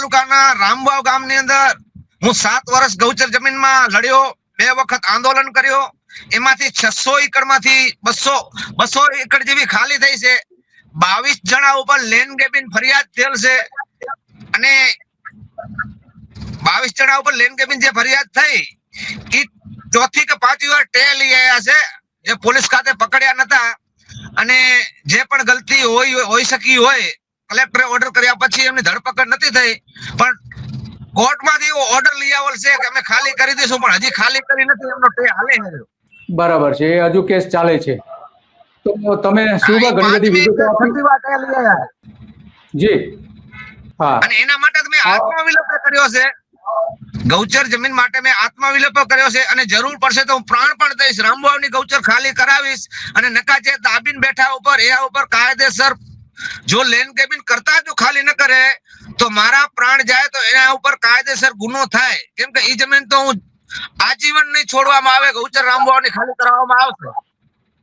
તાલુકાના રામવાવ ગામની અંદર હું સાત વર્ષ ગૌચર જમીનમાં લડ્યો, બે વખત આંદોલન કર્યો. એમાંથી છસો એકડમાંથી બસો બસો એકડ જેવી ખાલી થઈ છે. બાવીસ જણા ઉપર લેન્ડ ગેપિંગ ફરિયાદ થયેલ છે. અને બાવીસ જણા ઉપર લેન્ડ ગેપિંગ જે ફરિયાદ થઈ એ ચોથી કે પાંચમી વાર ટે લઈ આવ્યા છે, જે પોલીસ ખાતે પકડ્યા નતા. અને જે પણ ગલતી હોય હોઈ શકી હોય કલેક્ટરે ઓર્ડર કર્યા પછી એમની ધરપકડ નથી થઈ. પણ કોર્ટમાંથી એવો ઓર્ડર લઈ આવેલ છે કે અમે ખાલી કરી દઈશું પણ હજી ખાલી કરી નથી એમનો ટે હાલે બરાબર છે એ હજુ કેસ ચાલે છે. તો તમે શું ઘણી બધી વિગતો આપી? જી. હા. અને એના માટે તમે. આત્મવિલોપ કર્યો છે. ગૌચર જમીન માટે મેં આત્મવિલોપ કર્યો છે અને જરૂર પડશે તો હું પ્રાણ પણ દઈશ. રામવાવની ગૌચર ખાલી કરાવીશ અને નકાચે દાબીન બેઠા ઉપર એ ઉપર કાયદેસર જો લેન કેબિન કરતા જો ખાલી ન કરે, તો મારા પ્રાણ જાય તો એના ઉપર કાયદેસર ગુનો થાય. કેમ કે ઈ જમીન તો હું આજીવન નહીં છોડવામાં આવે ગૌચર રામવાવની ખાલી કરાવવામાં આવશે.